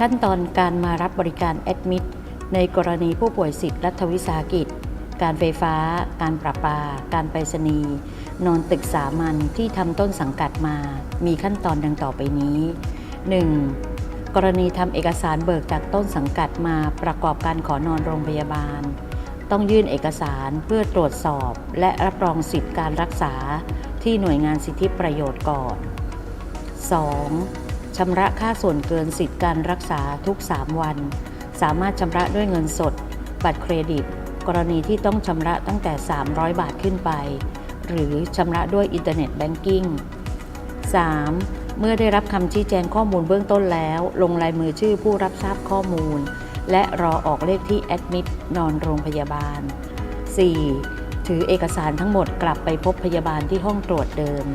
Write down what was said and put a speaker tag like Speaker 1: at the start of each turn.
Speaker 1: ขั้นตอนการมารับบริการแอดมิดในกรณีผู้ป่วยสิทธิรัฐวิสาหกิจ การไฟฟ้า การประปา การไปรษณีย์นอนตึกสามัญที่ทำต้นสังกัดมา มีขั้นตอนดังต่อไปนี้ 1. กรณีทำเอกสารเบิกจากต้นสังกัดมาประกอบการขอนอนโรงพยาบาล ต้องยื่นเอกสารเพื่อตรวจสอบ และรับรองสิทธิการรักษาที่หน่วยงานสิทธิประโยชน์ก่อน 2. ชำระค่าส่วนเกินสิทธิการรักษาทุก 3 วัน สามารถชำระด้วยเงินสด บัตรเครดิต กรณีที่ต้องชำระตั้งแต่ 300 บาทขึ้นไป หรือชำระด้วยอินเทอร์เน็ตแบงกิ้ง 3. เมื่อได้รับคำชี้แจงข้อมูลเบื้องต้นแล้ว ลงลายมือชื่อผู้รับทราบข้อมูล และรอออกเลขที่แอดมิดนอนโรงพยาบาล 4. ถือเอกสารทั้งหมดกลับไปพบพยาบาลที่ห้องตรวจเดิม